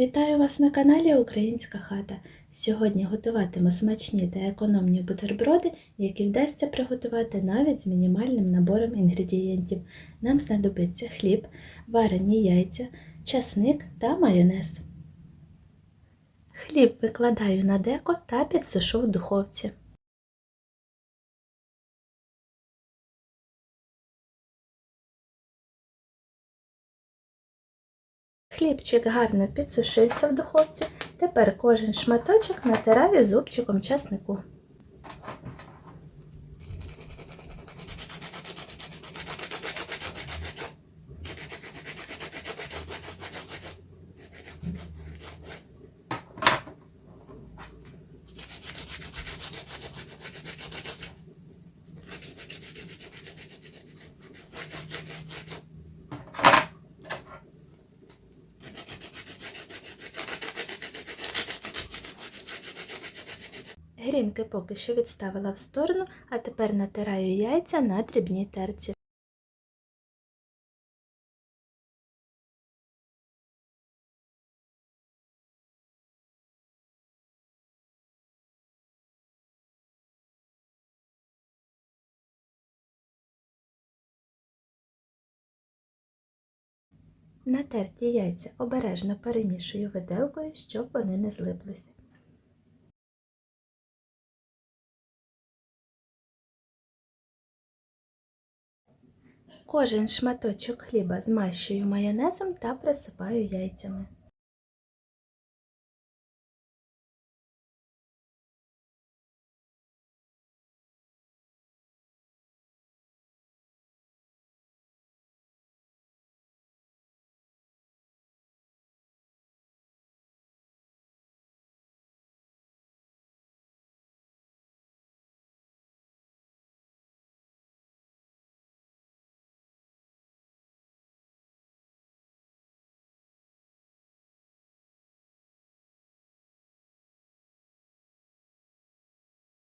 Вітаю вас на каналі Українська хата. Сьогодні готуватиму смачні та економні бутерброди, які вдасться приготувати навіть з мінімальним набором інгредієнтів. Нам знадобиться хліб, варені яйця, часник та майонез. Хліб викладаю на деко та підсушу в духовці. Хлібчик гарно підсушився в духовці. Тепер кожен шматочок натираю зубчиком часнику. Грінки поки що відставила в сторону, а тепер натираю яйця на дрібній терці. Натерті яйця обережно перемішую виделкою, щоб вони не злиплися. Кожен шматочок хліба змащую майонезом та присипаю яйцями.